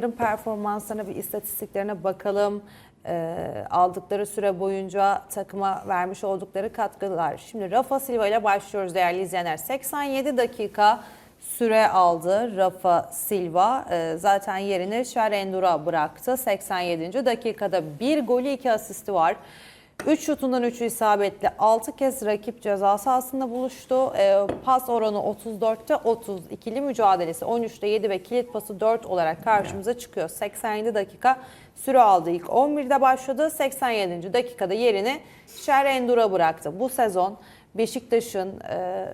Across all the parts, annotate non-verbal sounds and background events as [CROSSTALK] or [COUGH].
çocukların performanslarına bir istatistiklerine bakalım. Ee, aldıkları süre boyunca takıma vermiş oldukları katkılar. Şimdi Rafa Silva ile başlıyoruz değerli izleyenler. 87 dakika süre aldı Rafa Silva. Ee, zaten yerini Şerendur'a bıraktı. 87. dakikada bir golü iki asisti var. 3 şutundan 3'ü isabetli. 6 kez rakip ceza sahasında buluştu. Ee, pas oranı 34'te 30. ikili mücadelesi 13'te 7 ve kilit pası 4 olarak karşımıza çıkıyor. 87 dakika süre aldı. İlk 11'de başladı. 87. dakikada yerini Şerendur'a bıraktı. Bu sezon Beşiktaş'ın e,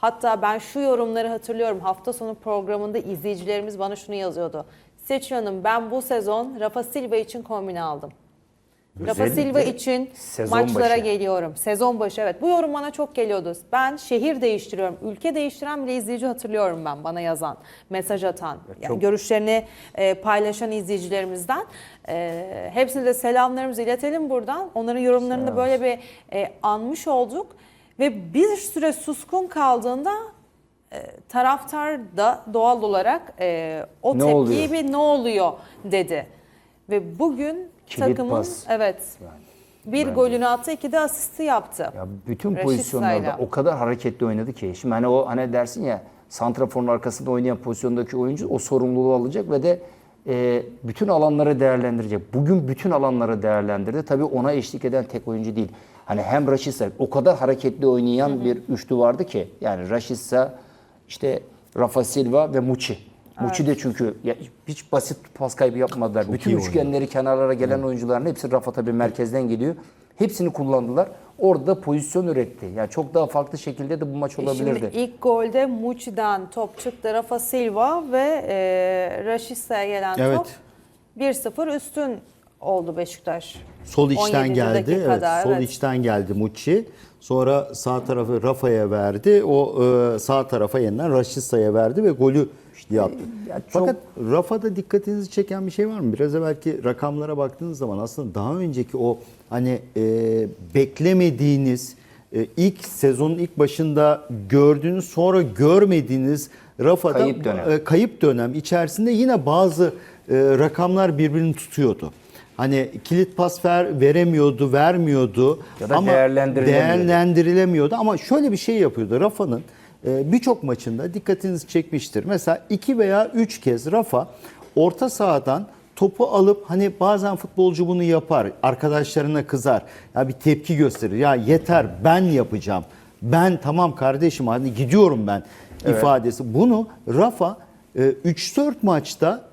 hatta ben şu yorumları hatırlıyorum. Hafta sonu programında izleyicilerimiz bana şunu yazıyordu. Hanım ben bu sezon Rafa Silva için kombine aldım. Rafa Silva için sezon maçlara başı. geliyorum. Sezon başı evet. Bu yorum bana çok geliyordu. Ben şehir değiştiriyorum. Ülke değiştiren bile izleyici hatırlıyorum ben bana yazan, mesaj atan, yani çok- görüşlerini e, paylaşan izleyicilerimizden. E, hepsine de selamlarımızı iletelim buradan. Onların yorumlarını da böyle bir e, anmış olduk. Ve bir süre suskun kaldığında e, taraftar da doğal olarak e, o Ne tepkiyi oluyor? bir ne oluyor dedi. Ve bugün Kilit takımın pas. evet bir golünü attı, iki de asisti yaptı. Ya bütün Rashica pozisyonlarda ile. o kadar hareketli oynadı ki. Şimdi hani o hani dersin ya santraforun arkasında oynayan pozisyondaki oyuncu o sorumluluğu alacak ve de e, bütün alanları değerlendirecek. Bugün bütün alanları değerlendirdi. Tabii ona eşlik eden tek oyuncu değil. Hani hem Rashica o kadar hareketli oynayan bir üçlü vardı ki yani Rashica işte Rafa Silva ve Muçi. Muçi de çünkü ya hiç basit pas kaybı yapmadılar. Bütün iyi üçgenleri kenarlara gelen oyuncuların hepsi Rafa tabii merkezden geliyor. Hepsini kullandılar. Orada da pozisyon üretti. Yani çok daha farklı şekilde de bu maç olabilirdi. Şimdi ilk golde Muçi'den top çıktı Rafa Silva ve e, Raşitsa'ya gelen Evet. top 1-0 üstün oldu Beşiktaş. Sol içten 17. geldi. Evet, sol evet. içten geldi Mucci. Sonra sağ tarafı Rafa'ya verdi. O e, sağ tarafa yeniden Raşitsa'ya verdi ve golü yaptı. ya çok- Fakat Rafa'da dikkatinizi çeken bir şey var mı? Biraz evvelki rakamlara baktığınız zaman aslında daha önceki o hani e, beklemediğiniz e, ilk sezonun ilk başında gördüğünüz sonra görmediğiniz Rafa'da Kayıp dönem. e, kayıp dönem içerisinde yine bazı e, rakamlar birbirini tutuyordu. Hani kilit pas ver, veremiyordu, vermiyordu. Ya da ama değerlendirilemiyordu. değerlendirilemiyordu. Ama şöyle bir şey yapıyordu Rafa'nın e, birçok maçında dikkatinizi çekmiştir. Mesela iki veya üç kez Rafa orta sahadan topu alıp hani bazen futbolcu bunu yapar. Arkadaşlarına kızar. Ya bir tepki gösterir. Ya yeter ben yapacağım. Ben tamam kardeşim hadi gidiyorum ben ifadesi. Bunu Rafa e, 3-4 maçta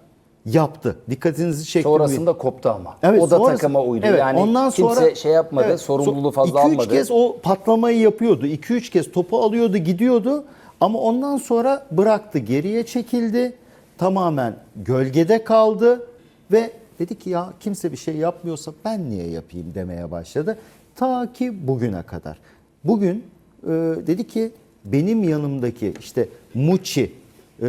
yaptı. Dikkatinizi çekti. mi? Sonrasında koptu ama. Evet, o da sonrası- takıma uydu. Evet, yani ondan kimse sonra şey yapmadı, Evet, sorumluluğu so- fazla iki, üç almadı. kez o patlamayı yapıyordu. 2-3 kez topu alıyordu, gidiyordu. Ama ondan sonra bıraktı, geriye çekildi. Tamamen gölgede kaldı ve dedi ki ya kimse bir şey yapmıyorsa ben niye yapayım demeye başladı. Ta ki bugüne kadar. Bugün e, dedi ki benim yanımdaki işte Muçi, e,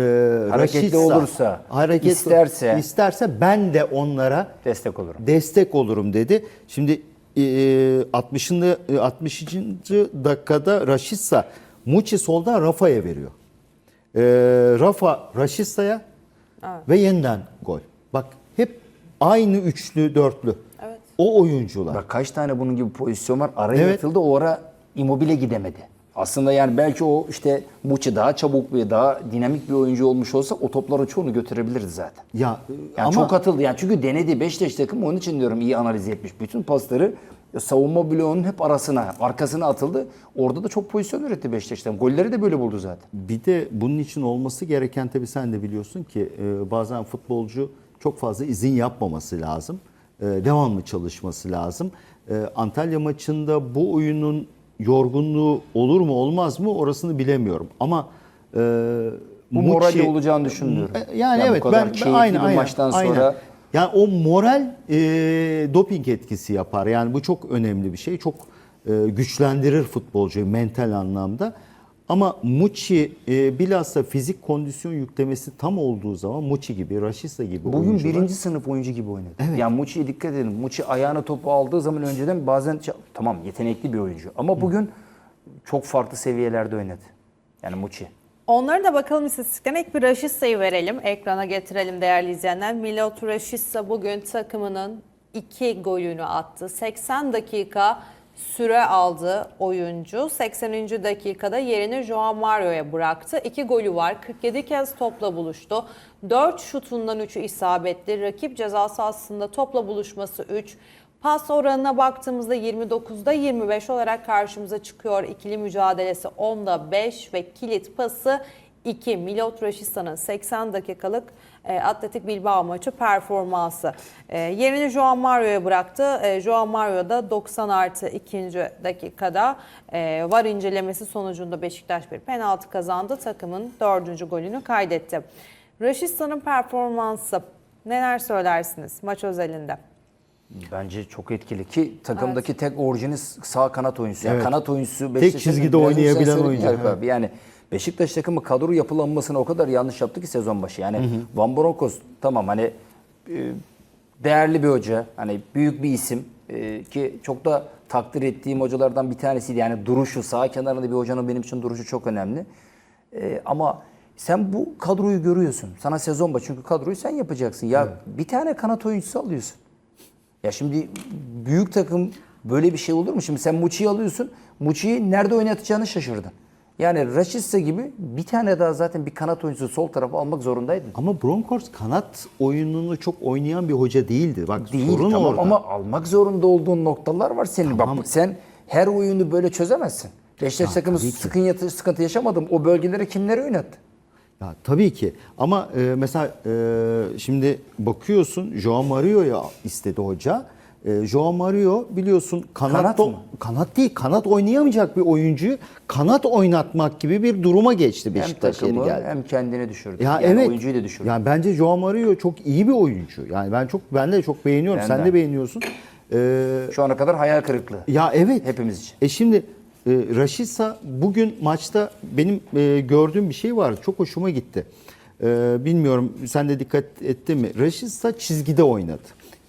Hareketli Rashica, olursa, isterse- isterse ben de onlara Destek olurum. destek olurum dedi. Şimdi e, 60'ında e, 60. dakikada Rashica Muçi soldan Rafa'ya veriyor. E, Rafa Rashica'ya ve yeniden gol. Bak hep aynı üçlü dörtlü. Evet. O oyuncular. Bak kaç tane bunun gibi pozisyon var. Araya Evet. yatıldı o ara immobile gidemedi. Aslında yani belki o işte Muçi daha çabuk ve daha dinamik bir oyuncu olmuş olsa o topların çoğunu götürebilirdi zaten. Ya Yani ama çok atıldı. Yani çünkü denedi Beşiktaş takımı onun için diyorum iyi analiz etmiş. Bütün pasları savunma bloğunun hep arasına, arkasına atıldı. Orada da çok pozisyon üretti Beşiktaş'tan. Golleri de böyle buldu zaten. Bir de bunun için olması gereken tabii sen de biliyorsun ki e, bazen futbolcu çok fazla izin yapmaması lazım. E, devamlı çalışması lazım. E, Antalya maçında bu oyunun yorgunluğu olur mu olmaz mı orasını bilemiyorum. Ama e, Bu Muçi- moralde olacağını düşünmüyorum. E, Yani, bu evet ben, ben aynı aynen, maçtan aynen. sonra yani o moral e, doping etkisi yapar. Yani bu çok önemli bir şey. Çok e, güçlendirir futbolcuyu mental anlamda. Ama Muçi e, bilhassa fizik kondisyon yüklemesi tam olduğu zaman Muçi gibi, Rashica gibi Bugün oyuncular birinci sınıf oyuncu gibi oynadı. Yani Muçi'ye dikkat edin. Muçi ayağına topu aldığı zaman önceden bazen tamam yetenekli bir oyuncu ama bugün çok farklı seviyelerde oynadı. Yani Muçi. Onlara da bakalım istatistiklerine. İlk bir Raşitsa'yı verelim. Ekrana getirelim değerli izleyenler. Milot Raşitsa bugün takımının iki golünü attı. 80 dakika süre aldı oyuncu. 80. dakikada yerini Joao Mario'ya bıraktı. İki golü var. 47 kez topla buluştu. 4 şutundan 3'ü isabetli. Rakip ceza sahasında topla buluşması 3. Pas oranına baktığımızda 29'da 25 olarak karşımıza çıkıyor. İkili mücadelesi 10'da 5 ve kilit pası 2. Milot Raşista'nın 80 dakikalık e, Atletik Bilbao maçı performansı. E, yerini Joao Mario'ya bıraktı. E, Joao Mario da 90 artı 2. dakikada e, var incelemesi sonucunda Beşiktaş bir penaltı kazandı. Takımın 4. golünü kaydetti. Raşista'nın performansı neler söylersiniz maç özelinde? Bence çok etkili ki takımdaki tek orijini sağ kanat oyuncusu. Yani Evet. kanat oyuncusu Beşiktaş'ın çizgide önce sen oynayabilen oyuncu. ya Arif Evet. abi. Yani Beşiktaş takımı kadro yapılanmasını o kadar yanlış yaptı ki sezon başı. Yani Van Bronckhorst tamam hani e, değerli bir hoca. Hani büyük bir isim e, ki çok da takdir ettiğim hocalardan bir tanesiydi. Yani duruşu sağ kenarında bir hocanın benim için duruşu çok önemli. E, ama sen bu kadroyu görüyorsun. Sana sezon başı çünkü kadroyu sen yapacaksın. Ya bir tane kanat oyuncusu alıyorsun. Ya şimdi büyük takım böyle bir şey olur mu? Şimdi sen Muçi'yi alıyorsun. Muçi'yi nerede oynatacağını şaşırdın. Yani Raşitsa gibi bir tane daha zaten bir kanat oyuncusu sol tarafa almak zorundaydın. Ama Broncos kanat oyununu çok oynayan bir hoca değildi. Bak Değil sorun tamam orada. ama almak zorunda olduğun noktalar var senin. Tamam. Bak sen her oyunu böyle çözemezsin. Beşiktaş takımı sıkıntı, sıkıntı yaşamadım. O bölgelere kimleri oynattı? Ya tabii ki ama e, mesela e, şimdi bakıyorsun Joao Mario'ya istedi hoca. E, Joao Mario biliyorsun kanat, Kanat do- mı? kanat değil kanat oynayamayacak bir oyuncuyu kanat oynatmak gibi bir duruma geçti Hem Beşiktaş yeri takımı geldi. hem kendini düşürdü. Ya yani evet. oyuncuyu da düşürdü. Yani bence Joao Mario çok iyi bir oyuncu. Yani ben çok ben de çok beğeniyorum. Ben Sen de. de beğeniyorsun. E, Şu ana kadar hayal kırıklığı. ya evet. Hepimiz için. E şimdi e, Raşitsa bugün maçta benim e, gördüğüm bir şey vardı. Çok hoşuma gitti. E, bilmiyorum sen de dikkat ettin mi? Raşitsa çizgide oynadı.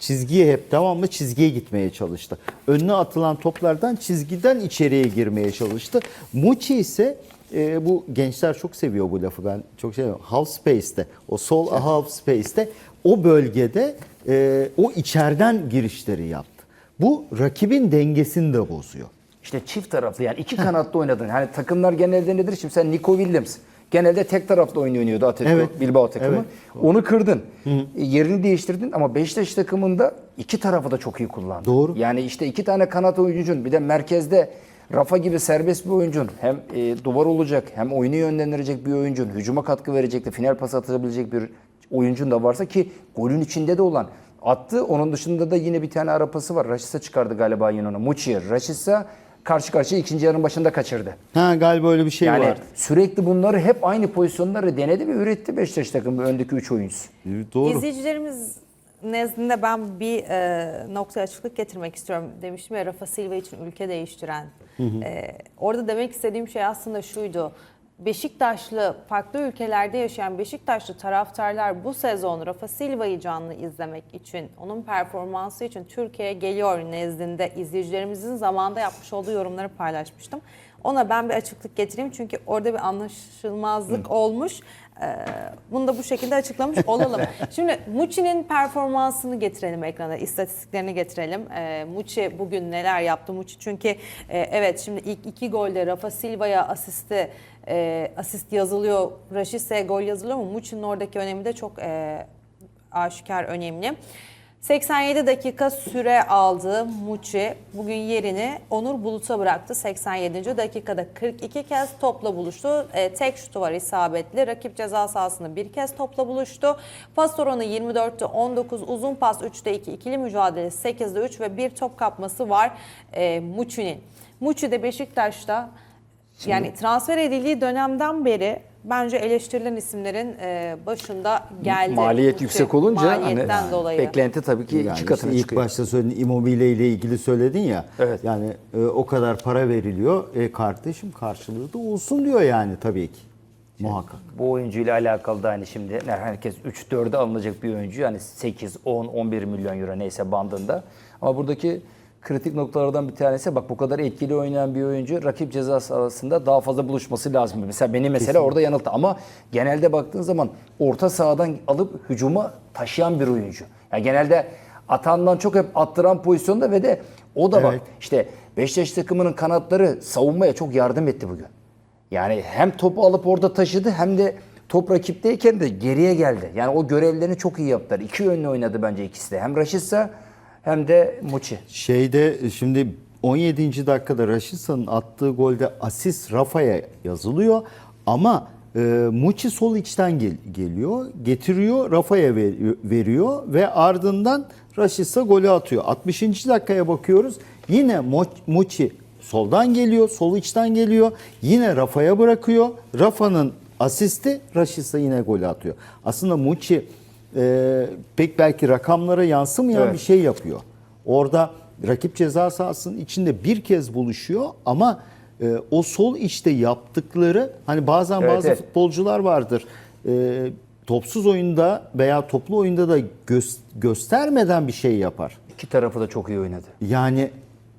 Çizgiye hep devamlı çizgiye gitmeye çalıştı. Önüne atılan toplardan çizgiden içeriye girmeye çalıştı. Muçi ise e, bu gençler çok seviyor bu lafı ben çok seviyorum. Half space'te o sol half space'te o bölgede e, o içeriden girişleri yaptı. Bu rakibin dengesini de bozuyor. İşte çift taraflı yani iki kanatlı oynadın. Hani takımlar genelde nedir? Şimdi sen Nico Williams genelde tek taraflı oyun oynuyordu Atletico Evet. Bilbao takımı. Evet. Onu kırdın. E, Yerini değiştirdin ama Beşiktaş takımında iki tarafı da çok iyi kullandı. Doğru. Yani işte iki tane kanat oyuncun bir de merkezde Rafa gibi serbest bir oyuncun hem e, duvar olacak hem oyunu yönlendirecek bir oyuncun, hücuma katkı verecek de final pas atabilecek bir oyuncun da varsa ki golün içinde de olan attı. Onun dışında da yine bir tane ara pası var. Raşitsa çıkardı galiba yine onu. Muçi'ye. Karşı karşıya ikinci yarının başında kaçırdı. Ha galiba öyle bir şey Yani var. sürekli bunları hep aynı pozisyonları denedi ve üretti Beşiktaş takımı öndeki 3 oyuncusu. Doğru. İzleyicilerimiz nezdinde ben bir e, noktaya açıklık getirmek istiyorum. Demiştim ya Rafa Silva için ülke değiştiren. E, orada demek istediğim şey aslında şuydu. Beşiktaşlı, farklı ülkelerde yaşayan Beşiktaşlı taraftarlar bu sezon Rafa Silva'yı canlı izlemek için, onun performansı için Türkiye'ye geliyor nezdinde izleyicilerimizin zamanda yapmış olduğu yorumları paylaşmıştım. Ona ben bir açıklık getireyim çünkü orada bir anlaşılmazlık olmuş. Ee, Bunu da bu şekilde açıklamış [LAUGHS] olalım. Şimdi Muçi'nin performansını getirelim ekrana, istatistiklerini getirelim. Ee, Muçi bugün neler yaptı Muçi? Çünkü e, evet şimdi ilk iki golde Rafa Silva'ya asisti, e, asist yazılıyor, Raşitse'ye gol yazılıyor ama Muçi'nin oradaki önemi de çok e, aşikar önemli. 87 dakika süre aldı Muçi. Bugün yerini Onur Bulut'a bıraktı. 87. dakikada 42 kez topla buluştu. E, tek şutu var isabetli. Rakip ceza sahasında bir kez topla buluştu. Pas oranı 24'te 19, uzun pas 3'te 2, ikili mücadele 8'de 3 ve bir top kapması var e, Muçi'nin. Muçi de Beşiktaş'ta yani transfer edildiği dönemden beri bence eleştirilen isimlerin e, başında geldi. Maliyet Muçi. yüksek olunca Maliyetten hani dolayı. beklenti tabii ki Yani iki işte katına ilk çıkıyor. başta söylediğin immobilya ile ilgili söyledin ya. Evet. Yani e, o kadar para veriliyor. E, kardeşim karşılığı da olsun diyor yani tabii ki. Muhakkak. Bu oyuncuyla alakalı da hani şimdi ne, herkes 3-4'e alınacak bir oyuncu yani 8, 10, 11 milyon euro neyse bandında. Ama buradaki kritik noktalardan bir tanesi. Bak bu kadar etkili oynayan bir oyuncu rakip ceza sahasında daha fazla buluşması lazım. Mesela beni mesela orada yanılttı ama genelde baktığın zaman orta sahadan alıp hücuma taşıyan bir oyuncu. Yani genelde atandan çok hep attıran pozisyonda ve de o da bak Evet. işte Beşiktaş takımının kanatları savunmaya çok yardım etti bugün. Yani hem topu alıp orada taşıdı hem de top rakipteyken de geriye geldi. Yani o görevlerini çok iyi yaptılar. İki yönlü oynadı bence ikisi de. Hem Raşitsa hem de Muçi. Şeyde şimdi 17. dakikada Raşitsa'nın attığı golde asist Rafa'ya yazılıyor ama e, Muçi sol içten gel- geliyor, getiriyor, Rafa'ya ver- veriyor ve ardından Raşitsa golü atıyor. 60. dakikaya bakıyoruz. Yine Mo- Muçi soldan geliyor, sol içten geliyor. Yine Rafa'ya bırakıyor. Rafa'nın asisti Raşitsa yine golü atıyor. Aslında Muçi e, pek belki rakamlara yansımayan Evet. bir şey yapıyor. Orada rakip ceza sahasının içinde bir kez buluşuyor ama e, o sol içte yaptıkları hani bazen Evet, bazı evet. futbolcular vardır. E, topsuz oyunda veya toplu oyunda da gö- göstermeden bir şey yapar. İki tarafı da çok iyi oynadı. Yani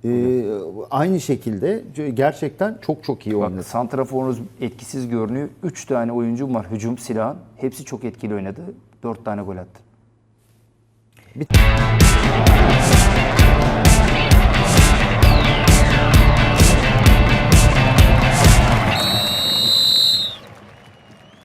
e, aynı şekilde gerçekten çok çok iyi oynadı. Bak santraforunuz etkisiz görünüyor. Üç tane oyuncum var hücum silahın. Hepsi çok etkili oynadı. Dört tane gol attı.